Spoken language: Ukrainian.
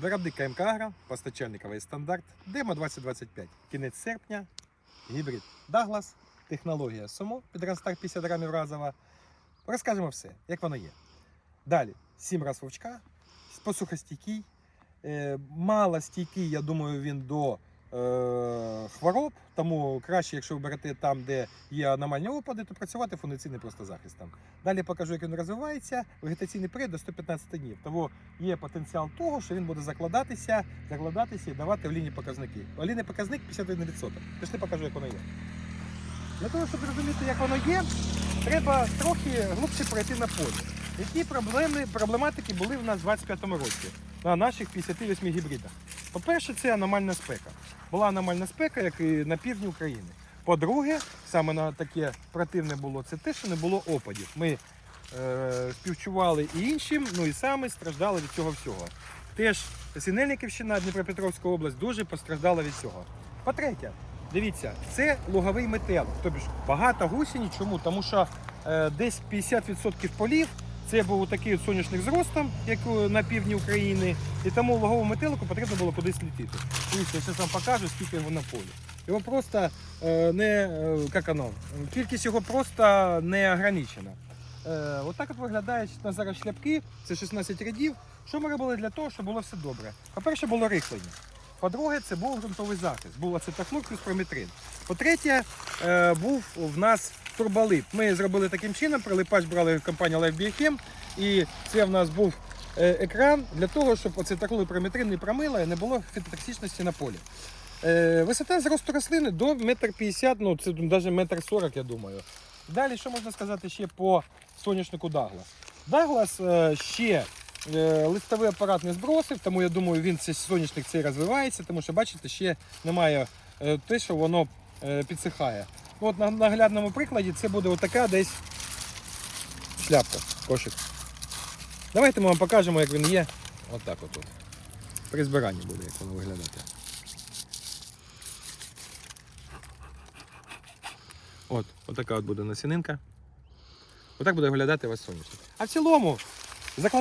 Виробник КМК Агро, постачальниковий стандарт, демо 2025. Кінець серпня, гібрид Даглас, технологія СОМО під Ранстар 50 грамів разова. Розкажемо все, як воно є. Далі, 7 раз вовчка, посухостійкий, е, мало стійкий, я думаю, він до е, хвороб, тому краще, якщо ви берете там, де є аномальні опади, то працювати фунгіцидним просто захистом. Далі покажу, як він розвивається. Вегетаційний період до 115 днів. Тому є потенціал того, що він буде закладатися, закладатися і давати олійні показники. Олійний показник 51%. Пішли покажу, як воно є. Для того, щоб зрозуміти, як воно є, треба трохи глибше пройти на полі. Які проблеми, проблематики були в нас у 25-му році на наших 58 гібридах? По-перше, це аномальна спека. Була аномальна спека, як і на півдні України. По-друге, саме на таке противне було це те, що не було опадів. Ми е, співчували і іншим, ну і самі страждали від цього всього. Теж Синельниківщина, Дніпропетровська область дуже постраждала від цього. По-третє, дивіться, це луговий метел. Тобто багато гусені. Чому? Тому що е, десь 50% полів це був такий от соняшник з як е, на півдні України, і тому луговому метелику потрібно було кудись літити. Дивіться, я зараз вам покажу, скільки його на полі. Його просто е, не е, як воно, кількість його просто не ограничена. Отак от виглядає на зараз шляпки, це 16 рядів. Що ми робили для того, щоб було все добре? По-перше, було рихлення. По-друге, це був ґрунтовий захист, був ацетахлор плюс прометрин. По-третє, е, був в нас турболип. Ми зробили таким чином, прилипач брали компанія Life Biochem, і це в нас був е, екран для того, щоб ацетахлор і прометрин не промило і не було фітотоксичності на полі. Е, Висота зросту рослини до 1,50 м, ну це навіть 1,40 м, я думаю. Далі, що можна сказати ще по соняшнику Даглас? Даглас ще листовий апарат не збросив, тому я думаю, він цей соняшник цей розвивається, тому що, бачите, ще немає е, те, що воно е, підсихає. От на наглядному прикладі це буде отака десь шляпка, кошик. Давайте ми вам покажемо, як він є. Отак от, от. При збиранні буде, як воно виглядати. От, отака от буде насінинка. Отак буде виглядати у вас соняшник. А в цілому закладаємо.